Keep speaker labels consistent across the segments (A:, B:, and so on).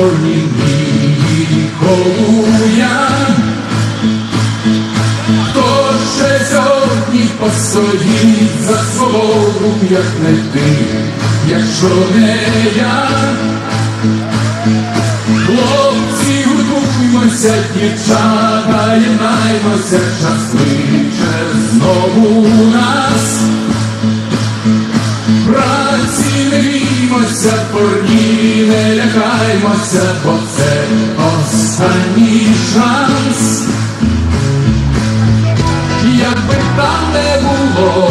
A: коліні хто ще сьогодні постоїть за словом, як не ти, якщо не я, хлопці удухуймося, дівчата, і наймося щасливі знову нас. Віймося, порні, не лякаймося, бо це останній шанс. Якби там не було,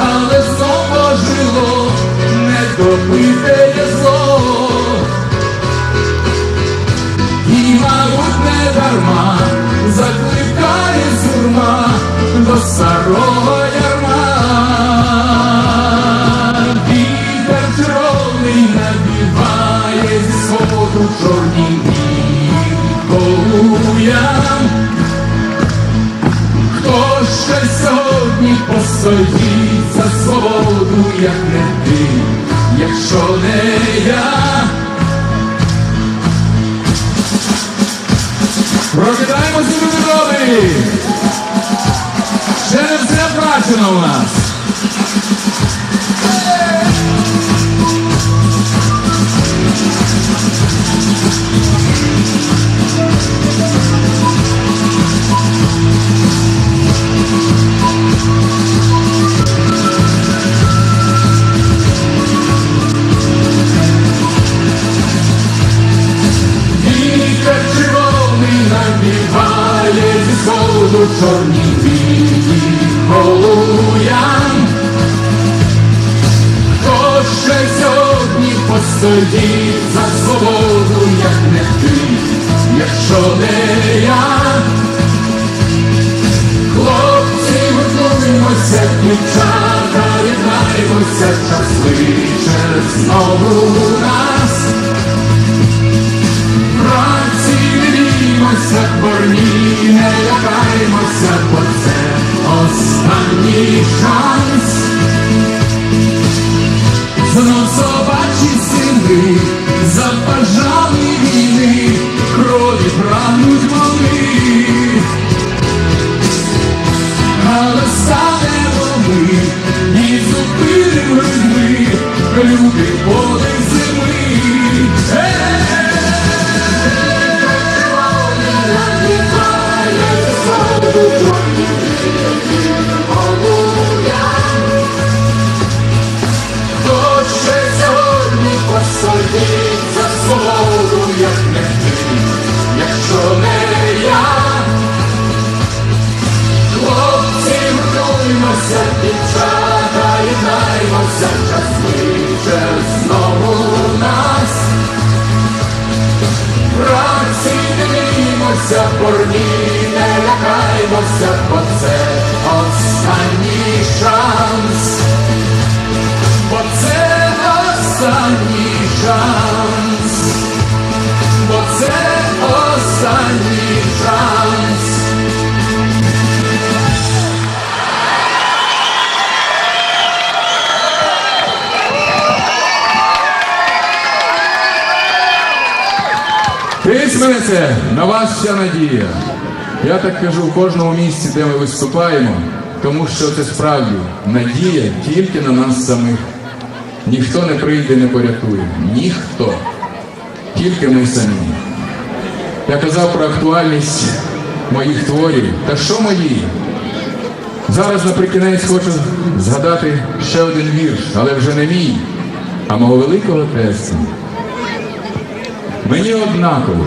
A: але знову жило, не добите ти, якщо не я? Прокидаємося люди добрі! Ще не все втрачено у нас! Вітер дівчата, єднаймося, час кличе знову нас. Праці не віймося, борні, не лякаймося, бо це останній шанс. Знов собачі сини забажали за свободу, як не ти, якщо не я. Хлопці, готуймося, дівчата, єднаймося, час кличе знову нас. Праці не віймося, порні, не лякаймося, бо це останній шанс. Бо це останній шанс. Письменнице, на вас вся надія. Я так кажу в кожному місці, де ми виступаємо, тому що це справді надія тільки на нас самих. Ніхто не прийде, не порятує. Ніхто. Тільки ми самі. Я казав про актуальність моїх творів. Та що мої? Зараз наприкінець хочу згадати ще один вірш, але вже не мій, а мого великого тесту. Мені однаково,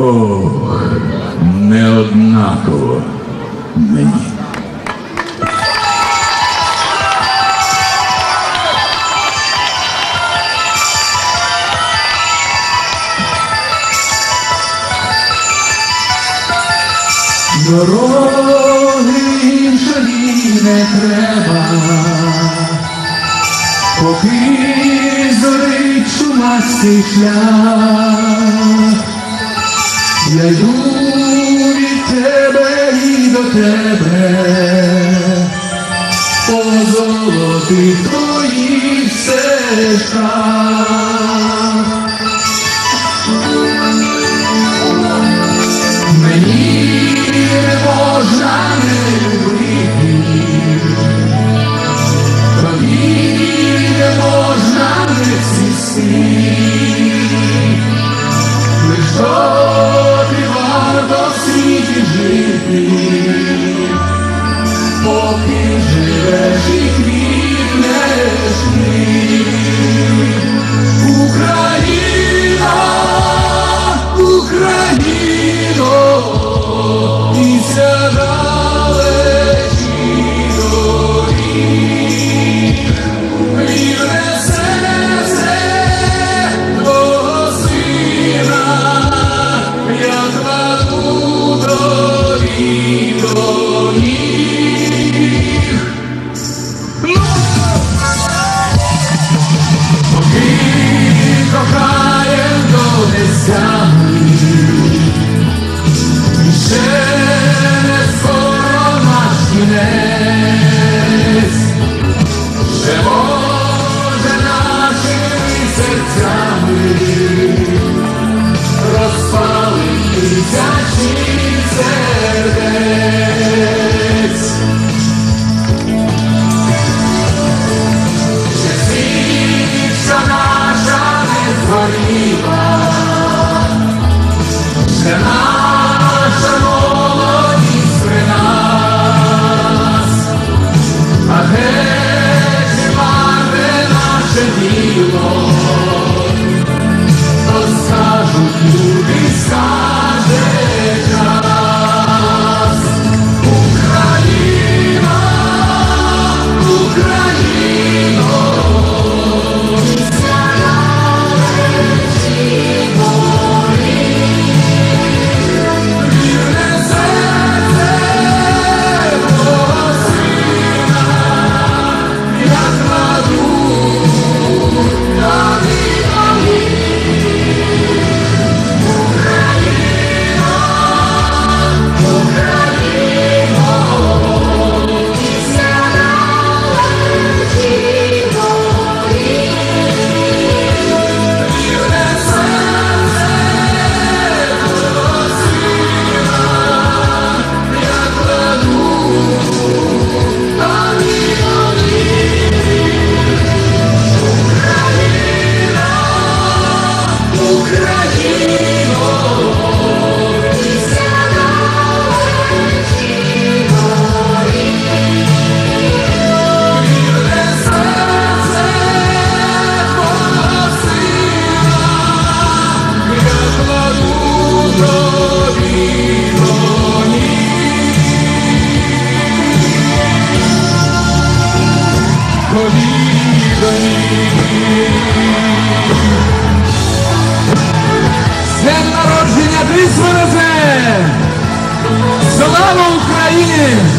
A: Ох, не однаково мені. Дороги іншої не треба, поки зорить чумастий шлях. Я йду від тебе і до тебе, О, золотих твоїх
B: серцях. 아.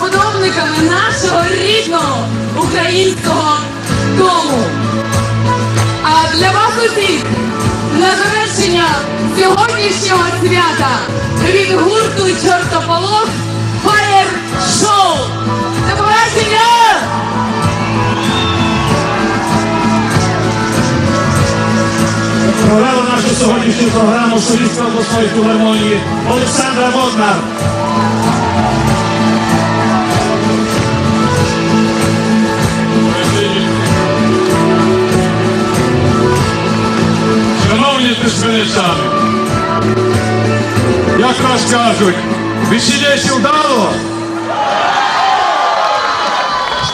B: Розбудовниками нашого рідного українського дому. А для вас усіх на завершення сьогоднішнього свята від гурту Чортополох Фаєр Шоу. До побачення!
C: Провела нашу сьогоднішню програму солістка обласної філармонії Олександра Воднар.
D: Шановні тисменичани, як вас кажуть, весілля вдало?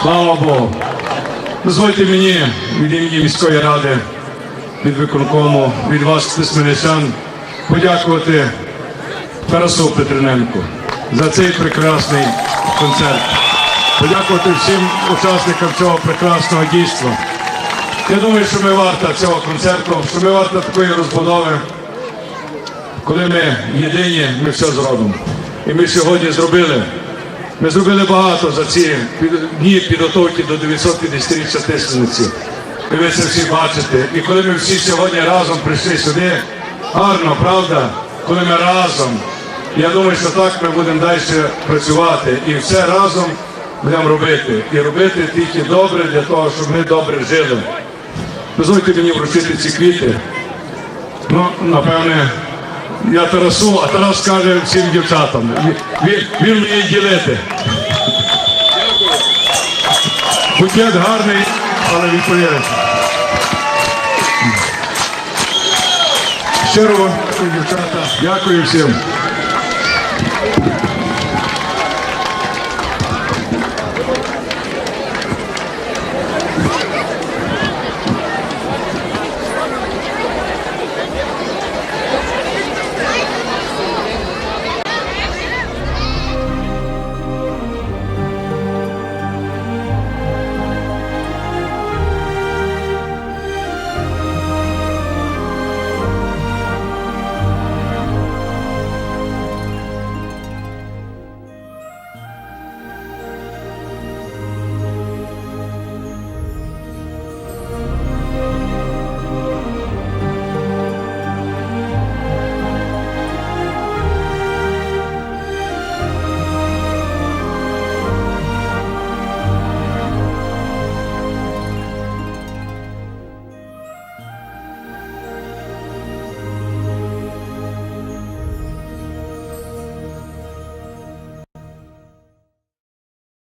D: Слава Богу. Дозвольте мені від імені міської ради, від виконкому, від вас, тисменичан, подякувати Тарасу Петриненку за цей прекрасний концерт. Подякувати всім учасникам цього прекрасного дійства. Я думаю, що ми варта цього концерту, що ми варта такої розбудови. Коли ми єдині, ми все зробимо. І ми сьогодні зробили. Ми зробили багато за ці дні підготовки до 950-річчя Тисмениці. І ви це всі бачите. І коли ми всі сьогодні разом прийшли сюди, гарно, правда, коли ми разом. Я думаю, що так ми будемо далі працювати і все разом будемо робити. І робити тільки добре для того, щоб ми добре жили. Дозвольте мені вручити ці квіти. Ну, напевне, я Тарасу, а Тарас каже всім дівчатам. Він, він, вміє ділити. Букет гарний, але відповідає. Щиро, дівчата, дякую всім.